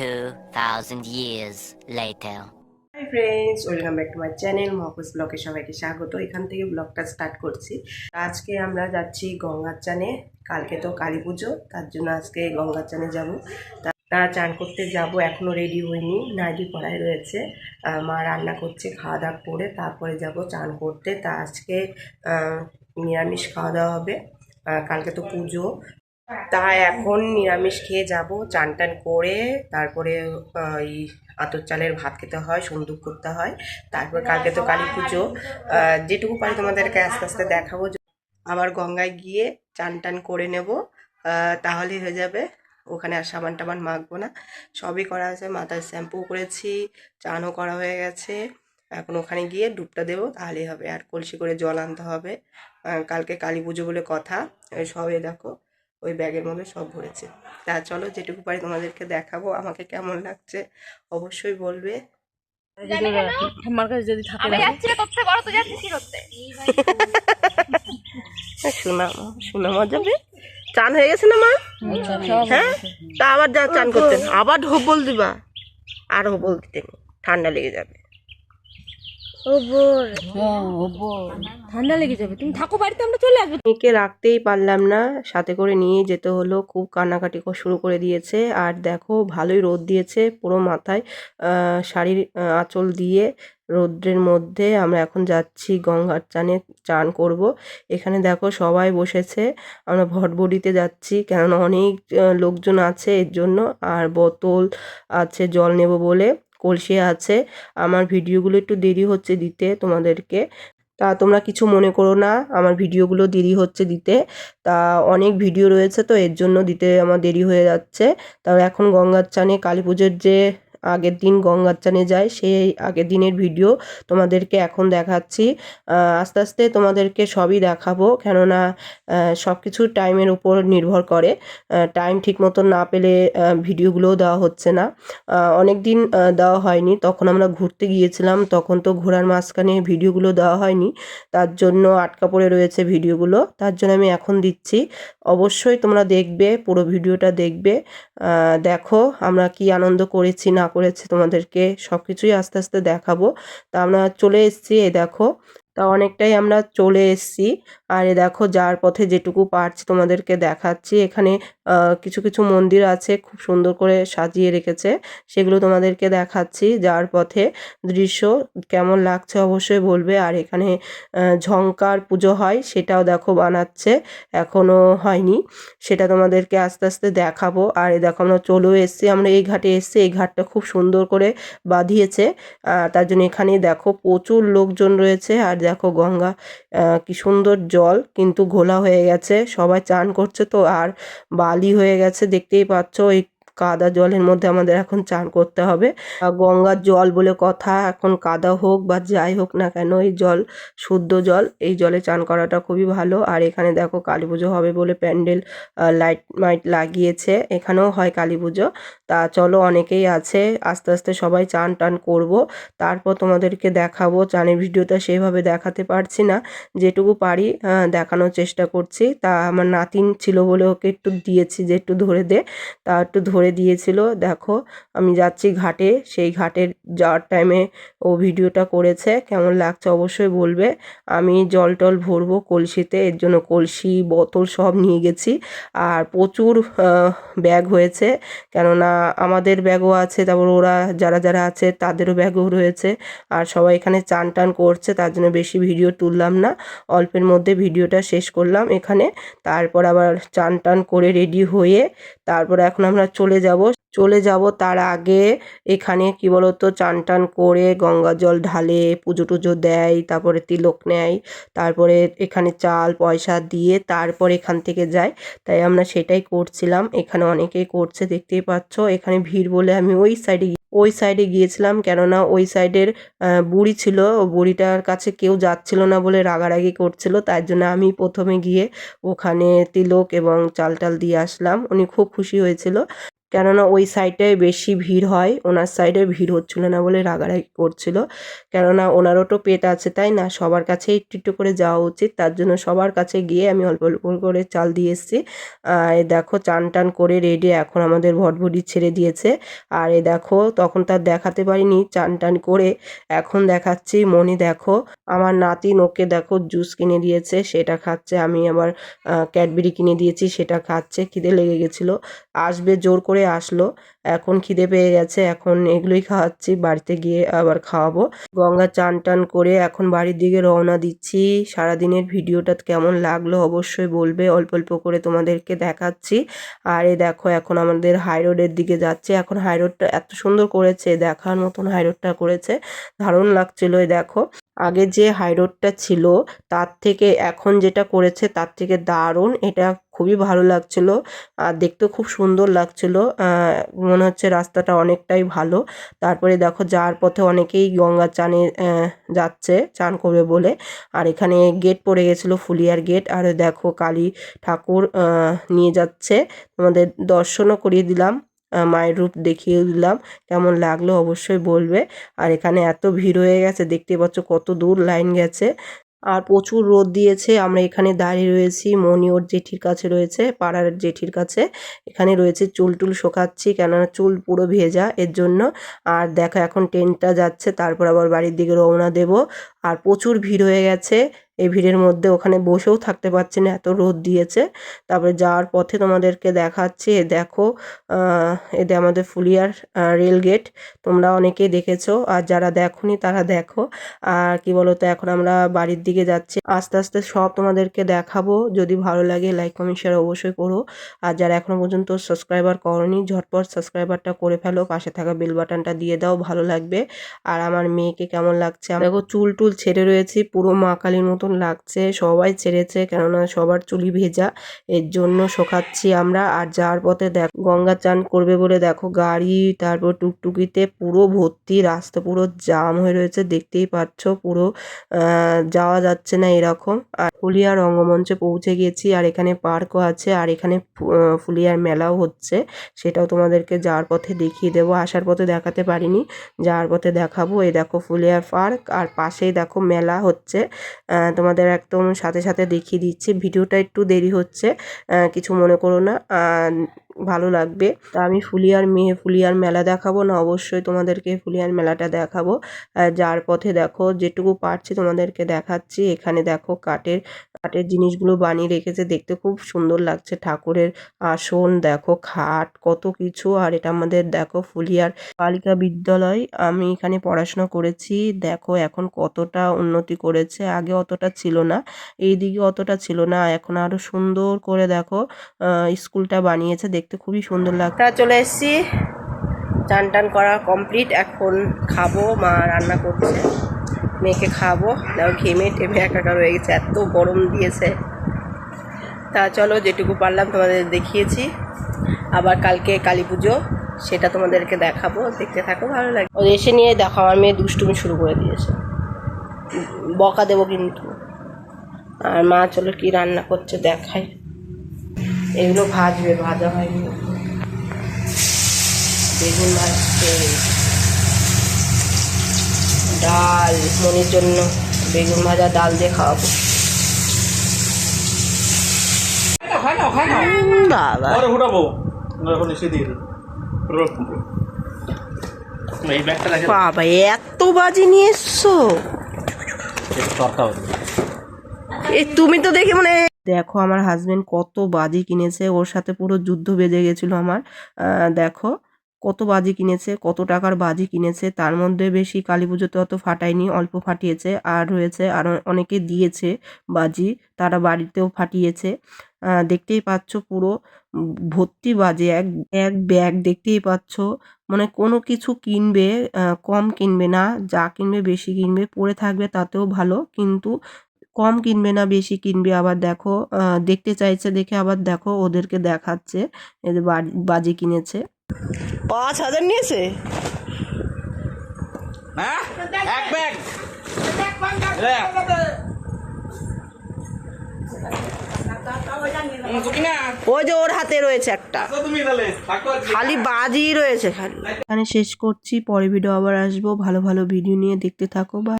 2,000 years later. Hi friends welcome back to my channel মহকুস ব্লগে সবাইকে স্বাগত। এখান থেকে ব্লগটা স্টার্ট করছি। আজকে আমরা যাচ্ছি গঙ্গার চানে কালকে তো কালী পুজো তার জন্য আজকে গঙ্গার চানে যাব। তা চান করতে যাব এখনও রেডি হইনি। নাইটি পড়ায় রয়েছে। মা রান্না করছে খাওয়া দাওয়া করে তারপরে যাব চান করতে। তা আজকে নিরামিষ খাওয়া দাওয়া হবে কালকে তো পুজো। তা এখন নিরামিষ খেয়ে যাব চান টান করে তারপরে এই আতর চালের ভাত খেতে হয় সন্দুক করতে হয় তারপর কালকে তো কালী পুজো। যেটুকু পারি তোমাদেরকে আস্তে আস্তে দেখাবো। আবার গঙ্গায় গিয়ে চান টান করে নেব আহ, তাহলেই হয়ে যাবে। ওখানে আর সাবান টাবান মাখবো না। সবই করা আছে মাথায় শ্যাম্পু করেছি চানও করা হয়ে গেছে। এখন ওখানে গিয়ে ডুবটা দেবো তাহলেই হবে। আর কলসি করে জল আনতে হবে। কালকে কালী পুজো বলে কথা সবে দেখো। ওই ব্যাগের মধ্যে সব ভরেছে। তা চলো যেটুকু পারি তোমাদেরকে দেখাবো আমাকে কেমন লাগছে অবশ্যই বলবে। যদি ওরা আমার কাছে যদি থাকে আমি যাচ্ছি না করতে বড় তো যাচ্ছি কি করতে? শোনা শোনা মজা বে চান হয়ে গেছে না মা? হ্যাঁ তা আবার যা চান করতে। আবার ঢোবল দিবা। আর হোবল দিতে ঠান্ডা লেগে যাবে। ঠান্ডা লেগে যাবে। তুমি থাকো বাড়িতে আমরা চলে আসব। মেয়েকে রাখতেই পারলাম না। সাথে করে নিয়ে যেতে হলো। খুব কান্নাকাটি শুরু করে দিয়েছে। আর দেখো ভালোই রোদ দিয়েছে পুরো মাথায়। শাড়ির আঁচল দিয়ে রৌদ্রের মধ্যে আমরা এখন যাচ্ছি গঙ্গার চানে চান করব। এখানে দেখো সবাই বসেছে। আমরা ভটবড়িতে যাচ্ছি। কেননা অনেক লোকজন আছে এর জন্য। আর বোতল আছে জল নেব বলে। কলসি আছে। আমার ভিডিওগুলো একটু দেরি হচ্ছে দিতে তোমাদেরকে। তা তোমরা কিছু মনে করো না, আমার ভিডিওগুলো দেরি হচ্ছে দিতে। তা অনেক ভিডিও রয়েছে তো এর জন্য দিতে আমার দেরি হয়ে যাচ্ছে। তাও এখন গঙ্গার চানে কালী পুজোর যে আগের দিন গঙ্গার চানে যায়, সেই আগের দিনের ভিডিও তোমাদেরকে এখন দেখাচ্ছি। আস্তে আস্তে তোমাদেরকে সবই দেখাবো, কেননা সব কিছু টাইমের উপর নির্ভর করে। টাইম ঠিক মতন না পেলে ভিডিওগুলোও দেওয়া হচ্ছে না। অনেক দিন দেওয়া হয়নি, তখন আমরা ঘুরতে গিয়েছিলাম, তখন তো ঘোরার মাঝখানে ভিডিওগুলো দেওয়া হয়নি, তার জন্য আটকা পড়ে রয়েছে ভিডিওগুলো, তার জন্য আমি এখন দিচ্ছি। অবশ্যই তোমরা দেখবে, পুরো ভিডিওটা দেখবে। দেখো আমরা কি আনন্দ করেছি, না করেছি, তোমাদেরকে সব কিছুই আস্তে আস্তে দেখাবো। তা আমরা চলে এসেছি, এই দেখো। তা অনেকটাই আমরা চলে এসেছি। আর এ দেখো, যার পথে যেটুকু পারছি তোমাদেরকে দেখাচ্ছি। এখানে কিছু কিছু মন্দির আছে, খুব সুন্দর করে সাজিয়ে রেখেছে। সেগুলো তোমাদেরকে দেখাচ্ছি, যার পথে দৃশ্য কেমন লাগছে অবশ্যই বলবে। আর এখানে ঝংকার পুজো হয়, সেটাও দেখো বানাচ্ছে, এখনও হয়নি। সেটা তোমাদেরকে আস্তে আস্তে দেখাবো। আর এই দেখো, আমরা চলেও এসেছি, আমরা এই ঘাটে এসেছি, এই ঘাটটা খুব সুন্দর করে বাঁধিয়েছে। তার জন্য এখানে দেখো প্রচুর লোকজন রয়েছে, আর দেখো গঙ্গা কি সুন্দর জল কিন্তু ঘোলা হয়ে গেছে, সবাই চান করছে তো, আর বালি হয়ে গেছে, দেখতেই পাচ্ছ, এই কাদা জলের মধ্যে আমাদের এখন চান করতে হবে। গঙ্গার জল বলে কথা, এখন কাদা হোক বা যাই হোক না কেন, এই জল, শুদ্ধ জল, এই জলে চান করাটা খুবই ভালো। আর এখানে দেখো কালী পুজো হবে বলে প্যান্ডেল লাইট মাইট লাগিয়েছে। এখানেও হয় কালী পুজো। তা চলো অনেকেই আছে, আস্তে আস্তে সবাই চান টান করব। তারপর তোমাদেরকে দেখাবো, চানের ভিডিওটা সেভাবে দেখাতে পারছি না। যেটুকু পারি দেখানোর চেষ্টা করছি। তা আমার নাতিন ছিল বলে ওকে একটু দিয়েছি যে একটু ধরে দে। তা একটু ধরে দিয়েছিল, দেখো, আমি যাচ্ছি ঘাটে, সেই ঘাটের যাওয়ার টাইমে ও ভিডিওটা করেছে, কেমন লাগছে অবশ্যই বলবে। আমি জল টল ভরবো কলসিতে, এর জন্য কলসি, বোতল সব নিয়ে গেছি, আর প্রচুর ব্যাগ হয়েছে, কেননা আমাদের ব্যাগও আছে, তারপর ওরা যারা যারা আছে, তাদেরও ব্যাগও রয়েছে, আর সবাই এখানে চান টান করছে, তার জন্য বেশি ভিডিও তুললাম না, অল্পের মধ্যে ভিডিওটা শেষ করলাম এখানে, তারপর আবার চান টান করে রেডি হয়ে, তারপর এখন আমরা চলে যাব, চলে যাব তার আগে। এখানে কি বলতো চান টান করে গঙ্গা জল ঢালে পুজো টুজো দেয়, তারপরে তিলক নেয়, তারপরে এখানে চাল, পয়সা দিয়ে তারপর এখান থেকে যায়। তাই আমরা সেটাই করছিলাম। এখানে অনেকেই করছে, দেখতেই পাচ্ছ। এখানে ভিড় বলে আমি ওই সাইডে ওই সাইডে গিয়েছিলাম। কেননা ওই সাইডের বুড়ি ছিল। বুড়িটার কাছে কেউ যাচ্ছিল না বলে রাগারাগি করছিল। তার জন্য আমি প্রথমে গিয়ে ওখানে তিলক এবং চাল টাল দিয়ে আসলাম। উনি খুব খুশি হয়েছিল। কেননা ওই সাইডটায় বেশি ভিড় হয়, ওনার সাইডে ভিড় হচ্ছিল না বলে রাগারাগি করছিল। কেননা ওনারও তো পেট আছে, তাই না? সবার কাছে একটু একটু করে যাওয়া উচিত। তার জন্য সবার কাছে গিয়ে আমি অল্প অল্প করে চাল দিয়ে এসেছি। এই দেখো, চান টান করে রেডি এখন আমাদের ভটভটি ছেড়ে দিয়েছে। আর এ দেখো, তখন তার দেখাতে পারিনি। চান টান করে এখন দেখাচ্ছি। মনি দেখো, আমার নাতি ওকে দেখো জুস কিনে দিয়েছে, সেটা খাচ্ছে। আমি আবার ক্যাডবেরি কিনে দিয়েছি, সেটা খাচ্ছে। খিদে লেগে গেছিল। আসবে জোর করে আসলো। এখন খিদে পেয়ে গেছে, এখন এগুলোই খাওয়াচ্ছি বাড়িতে গিয়ে আবার খাওয়াবো। গঙ্গা চান টান করে এখন বাড়ির দিকে রওনা দিচ্ছি। সারাদিনের ভিডিওটা কেমন লাগল অবশ্যই বলবে, অল্প অল্প করে তোমাদেরকে দেখাচ্ছি। আর এই দেখো, এখন আমাদের হাই রোডের দিকে যাচ্ছে। এখন হাই রোডটা এত সুন্দর করেছে, দেখার মতন হাই রোডটা করেছে। দারুণ লাগছিল এই দেখো। আগে যে হাই রোডটা ছিল, তার থেকে এখন যেটা করেছে, তার থেকে দারুণ। এটা খুবই ভালো লাগছিল। আর দেখতেও খুব সুন্দর লাগছিল। মনে হচ্ছে রাস্তাটা অনেকটাই ভালো। তারপরে দেখো, যাওয়ার পথে অনেকেই গঙ্গা চানে যাচ্ছে, চান করবে বলে। আর এখানে গেট পড়ে গেছিল, ফুলিয়ার গেট আর দেখো, কালী ঠাকুর নিয়ে যাচ্ছে। তোমাদের দর্শনও করিয়ে দিলাম। মায়ের রূপ দেখিয়ে দিলাম। কেমন লাগল অবশ্যই বলবে। আর এখানে এত ভিড় হয়ে গেছে, দেখতে পাচ্ছ কত দূর লাইন গেছে। আর প্রচুর রোদ দিয়েছে, আমরা এখানে দাঁড়িয়ে রয়েছি। মনি ওর জেঠির কাছে রয়েছে, পাড়ার জেঠির কাছে। এখানে রয়েছে চুল টুল শোকাচ্ছি, কেননা চুল পুরো ভেজা এর জন্য। আর দেখো এখন ট্রেনটা যাচ্ছে, তারপর আবার বাড়ির দিকে রওনা দেব। আর প্রচুর ভিড় হয়ে গেছে। এই ভিড়ের মধ্যে ওখানে বসেও থাকতে পারছি না, এত রোদ দিয়েছে। তারপরে যাওয়ার পথে তোমাদেরকে দেখাচ্ছি দেখো এতে আমাদের ফুলিয়ার রেল গেট, তোমরা অনেকেই দেখেছ, আর যারা দেখোনি তারা দেখো। আর কি বলতো, এখন আমরা বাড়ির দিকে যাচ্ছি, আস্তে আস্তে সব তোমাদেরকে দেখাবো, যদি ভালো লাগে লাইক, কমেন্ট, শেয়ার অবশ্যই করো। আর যারা এখনও পর্যন্ত সাবস্ক্রাইবার করনি, ঝটপট সাবস্ক্রাইবারটা করে ফেলো, পাশে থাকা বেল বাটনটা দিয়ে দাও, ভালো লাগবে। আর আমার মেয়েকে কেমন লাগছে দেখো চুল টুল ছেড়ে রয়েছি, পুরো মা কালীর মতন লাগছে, সবাই ছেড়েছে কেননা সবার চুলি ভেজা। এর জন্য শোকাচ্ছি আমরা। আর যাওয়ার পথে দেখ, গঙ্গা চান করবে বলে দেখো গাড়ি, তারপর টুকটুকিতে পুরো ভর্তি, রাস্তা পুরো জাম হয়ে রয়েছে, দেখতেই পাচ্ছ পুরো যাওয়া যাচ্ছে না এরকম। আর ফুলিয়া রঙ্গমঞ্চে পৌঁছে গেছি, আর এখানে পার্কও আছে, আর এখানে ফুলিয়ার মেলাও হচ্ছে। সেটাও তোমাদেরকে যাওয়ার পথে দেখিয়ে দেবো। আসার পথে দেখাতে পারিনি যাওয়ার পথে দেখাবো। এই দেখো ফুলিয়ার পার্ক, আর পাশেই দেখো মেলা হচ্ছে। তোমাদের একদম সাথে সাথে দেখিয়ে দিচ্ছি। ভিডিওটা একটু দেরি হচ্ছে কিছু মনে করো না। ভালো লাগবে। তা আমি ফুলিয়ার মেয়ে ফুলিয়ার মেলা দেখাবো না, অবশ্যই তোমাদেরকে ফুলিয়ার মেলাটা দেখাবো। যার পথে দেখো, যেটুকু পারছি তোমাদেরকে দেখাচ্ছি। এখানে দেখো কাঠের কাঠের জিনিসগুলো বানিয়ে রেখেছে। দেখতে খুব সুন্দর লাগছে ঠাকুরের আসন। দেখো খাট কত কিছু। আর এটা আমাদের দেখো ফুলিয়ার বালিকা বিদ্যালয়। আমি এখানে পড়াশোনা করেছি। দেখো এখন কতটা উন্নতি করেছে। আগে অতটা ছিল না। এইদিকে অতটা ছিল না। এখন আরও সুন্দর করে দেখো স্কুলটা বানিয়েছে। দেখতে খুবই সুন্দর লাগছে। চলে এসেছি। চান টান করা কমপ্লিট। এখন খাব। মা রান্না করছে। মেয়েকে খাব দেখো ঘেমে টেমে একাকার হয়ে গেছে, এত গরম দিয়েছে। তা চলো, যেটুকু পারলাম তোমাদের দেখিয়েছি। আবার কালকে কালী পুজো, সেটা তোমাদেরকে দেখাবো। দেখতে থাকো, ভালো লাগে। ও এসে নিয়ে দেখো, আমার মেয়ে দুষ্টুমি শুরু করে দিয়েছে। বকা দেবো কিন্তু। আর মা চলো কি রান্না করছে দেখাই। এগুলো ভাজবে, ভাজা হয়নি। বেগুন ভাজছে। ডাল মনির জন্য বেগুন ভাজা ডাল দিয়ে খাওয়াবো। বাবা এই এত বাজি নিয়ে এসছো। তরকা হবে। এ তুমি তো দেখে মানে দেখো আমার হাজবেন্ড কত বাজি কিনেছে। ওর সাথে পুরো যুদ্ধ বেজে গেছিল আমার। দেখো। কত বাজি কিনেছে, কত টাকার বাজি কিনেছে, তার মধ্যে বেশি কালী পুজোতে অত ফাটায়নি, অল্প ফাটিয়েছে, আর রয়েছে আর অনেকে দিয়েছে বাজি, তারা বাড়িতেও ফাটিয়েছে। দেখতেই পাচ্ছ পুরো ভর্তি বাজে, এক এক ব্যাগ দেখতেই পাচ্ছ মানে কোনো কিছু কিনবে কম কিনবে না, যা কিনবে বেশি কিনবে, পড়ে থাকবে তাতেও ভালো, কিন্তু কম কিনবে না, বেশি কিনবে, আবার দেখো দেখতে চাইছে দেখে আবার দেখো, ওদেরকে দেখাচ্ছে এদের বাজি কিনেছে। পাঁচ হাজার নিয়েছে? হ্যাঁ? এক ব্যাগ। ওই যে ওর হাতে রয়েছে একটা। খালি বাজি রয়েছে খালি। এখানে শেষ করছি পরে ভিডিও আবার আসব। ভালো ভালো ভিডিও নিয়ে দেখতে থাকো বা